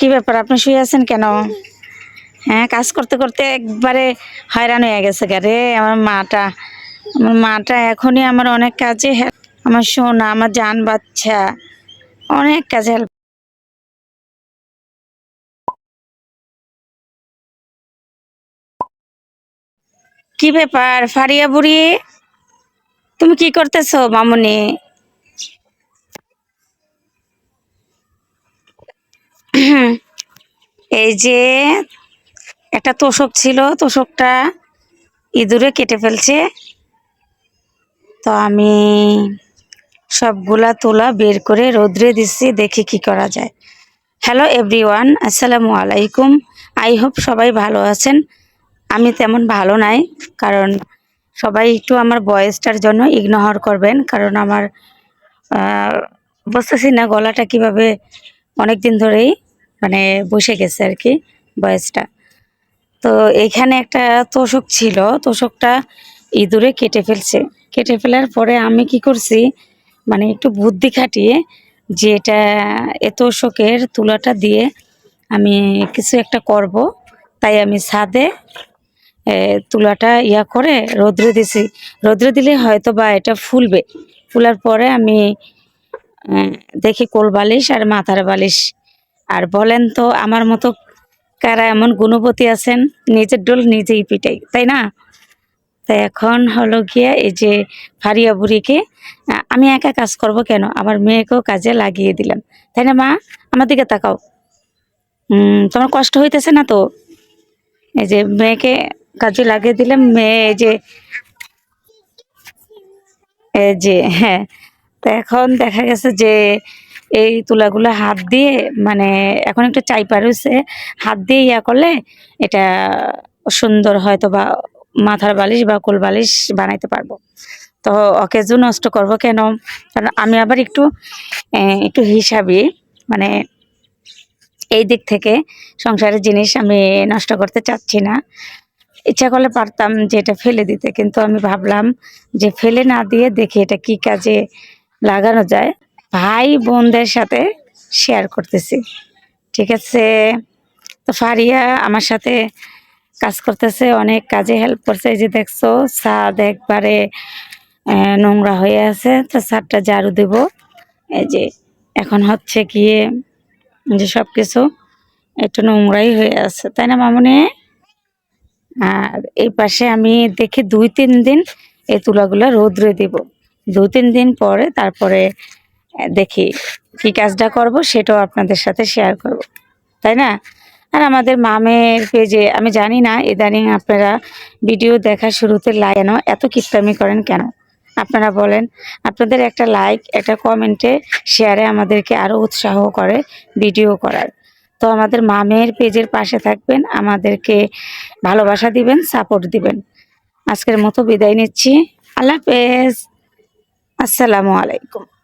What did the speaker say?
কি ব্যাপার? আপনি শুয়ে আছেন কেন? হ্যাঁ কাজ করতে করতে একবারে হয়রান হয়ে গেছে রে, আমার মাটা। আমার মাটা এখনই আমার অনেক কাজে আমার সোনা, আমার জান বাচ্চা, অনেক কাজে হেল্প কি ব্যাপার, ফারিয়া বুড়ি? তুমি কি করতেছো, মামুনি? এই যে একটা তোষক ছিল, তোষকটা ইঁদুরে কেটে ফেলছে। তো আমি সবগুলা তোলা বের করে রোদ্রে দিচ্ছি, দেখি কি করা যায়। হ্যালো এভরিওয়ান আসসালামু আলাইকুম। আই হোপ সবাই ভালো আছেন। আমি তেমন ভালো নাই, কারণ সবাই একটু আমার বয়েসটার জন্য ইগনোর করবেন, কারণ আমার বুঝতেছি না গলাটা কীভাবে অনেক দিন ধরেই মানে বসে গেছে আর কি বয়সটা। তো এখানে একটা তোষক ছিল, তোষকটা ইঁদুরে কেটে ফেলছে। কেটে ফেলার পরে আমি কি করছি মানে একটু বুদ্ধি খাটিয়ে যে এটা, এ তোষকের তুলাটা দিয়ে আমি কিছু একটা করব। তাই আমি ছাদে তুলাটা ইয়া করে রোদ্রে দিছি। রোদ্রে দিলে হয়তো বা এটা ফুলবে। ফুলার পরে আমি দেখি কোল বালিশ আর মাথার বালিশ আর বলেন তো, আমার মতো কারা এমন গুণবতী আছেন? নিজের ডোল নিজেই পিটাই, তাই না? তাই এখন হলো গিয়ে এই যে ফারিয়া বুড়িকে আমি একা কাজ করব কেন? আমার মেয়েকেও কাজে লাগিয়ে দিলাম তাই না মা? আমার দিকে তাকাও। তোমার কষ্ট হইতেছে না তো? এই যে মেয়েকে কাজে লাগিয়ে দিলাম মেয়ে এই যে এই যে হ্যাঁ। তো এখন দেখা গেছে যে এই তুলাগুলো হাত দিয়ে মানে এখন একটু চাইপা রয়েছে, হাত দিয়ে ইয়া করলে এটা সুন্দর হয়তো বা মাথার বালিশ বা কোল বালিশ বানাইতে পারব। তো অকেজও নষ্ট করব কেন? কারণ আমি আবার একটু একটু হিসাবি মানে এই দিক থেকে সংসারের জিনিস আমি নষ্ট করতে চাচ্ছি না। ইচ্ছা করলে পারতাম যে এটা ফেলে দিতে, কিন্তু আমি ভাবলাম যে ফেলে না দিয়ে দেখি এটা কি কাজে লাগানো যায়। ভাই বোনদের সাথে শেয়ার করতেছি। ঠিক আছে? তো ফারিয়া আমার সাথে কাজ করতেছে, অনেক কাজে হেল্প করছে। যে দেখছ ছাদ একবারে নোংরা হয়ে আছে। তো ছাদটা ঝাড়ু দেব। এই যে এখন হচ্ছে গিয়ে যে সব কিছু একটু নোংরাই হয়ে আছে। তাই না মামনি? আর এই পাশে আমি দেখি দুই তিন দিন এই তুলাগুলো রোদ্রে দিব। দু তিন দিন পরে তারপরে দেখি কি কাজটা করব, সেটাও আপনাদের সাথে শেয়ার করব। তাই না? আর আমাদের মামের পেজে আমি জানি না, ইদানিং আপনারা ভিডিও দেখা শুরুতে কেন এত কিপটামি করেন কেন? আপনারা বলেন, আপনাদের একটা লাইক একটা কমেন্টে শেয়ারে আমাদেরকে আরও উৎসাহ করে ভিডিও করার। তো আমাদের মামের পেজের পাশে থাকবেন, আমাদেরকে ভালোবাসা দিবেন সাপোর্ট দিবেন। আজকের মতো বিদায় নিচ্ছি। আল্লাহ হাফেজ। আসসালামু আলাইকুম।